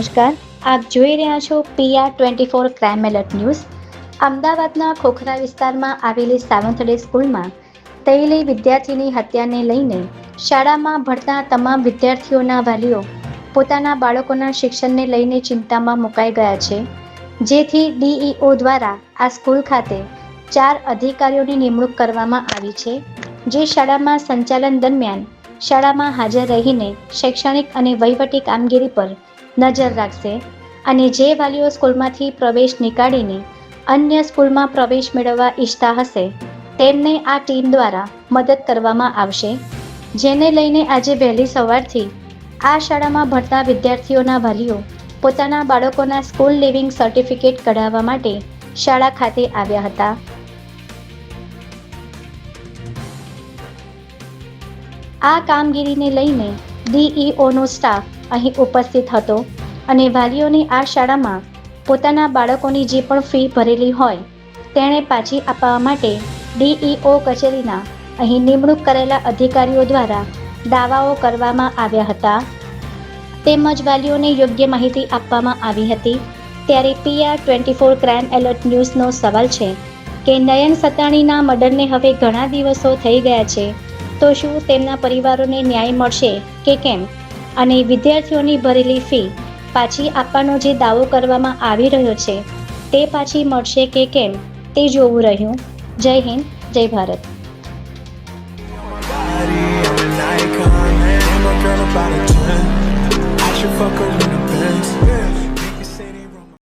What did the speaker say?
નમસ્કાર, આપ જોઈ રહ્યા છો PR twenty four crime alert news અમદાવાદના ખોખરા વિસ્તારમાં આવેલી સાવંતડે સ્કૂલમાં થયેલી વિદ્યાર્થીની હત્યાને લઈને શાળામાં ભણતા તમામ વિદ્યાર્થીઓના વાલીઓ પોતાના બાળકોના શિક્ષણને લઈને ચિંતામાં મુકાઈ ગયા છે. જેથી ડીઈઓ દ્વારા આ સ્કૂલ ખાતે ચાર અધિકારીઓની નિમણૂક કરવામાં આવી છે, જે શાળામાં સંચાલન દરમિયાન શાળામાં હાજર રહીને શૈક્ષણિક અને વહીવટી કામગીરી પર નજર રાખશે અને જે વાલીઓ સ્કૂલમાંથી પ્રવેશ નીકાળીને અન્ય સ્કૂલમાં પ્રવેશ મેળવવા ઈચ્છતા હશે, તેમને આ ટીમ દ્વારા મદદ કરવામાં આવશે. જેને લઈને આજે વહેલી સવારથી આ શાળામાં ભણતા વિદ્યાર્થીઓના વાલીઓ પોતાના બાળકોના સ્કૂલ લિવિંગ સર્ટિફિકેટ કઢાવવા માટે શાળા ખાતે આવ્યા હતા. આ કામગીરીને લઈને ડીઈઓનો સ્ટાફ અહીં ઉપસ્થિત હતો અને વાલીઓની આ શાળામાં પોતાના બાળકોની જે પણ ફી ભરેલી હોય, તેણે પાછી આપવા માટે ડીઈઓ કચેરીના અહીં નિમણૂક કરેલા અધિકારીઓ દ્વારા દાવાઓ કરવામાં આવ્યા હતા. તેમજ વાલીઓને યોગ્ય માહિતી આપવામાં આવી હતી. ત્યારે PR twenty four crime alert ન્યૂઝનો સવાલ છે કે નયન સતાણીના મર્ડરને હવે ઘણા દિવસો થઈ ગયા છે, તો શું તેમના પરિવારોને ન્યાય મળશે કે કેમ? અને વિદ્યાર્થીઓની ભરેલી ફી પાછી આપવાનો જે દાવો કરવામાં આવી રહ્યો છે તે પાછી મળશે કે કેમ તે જોવું રહ્યું જય હિન્દ જય Bharat body, I'm an icon, man. Ain't no girl about a 10. I should fuck her, you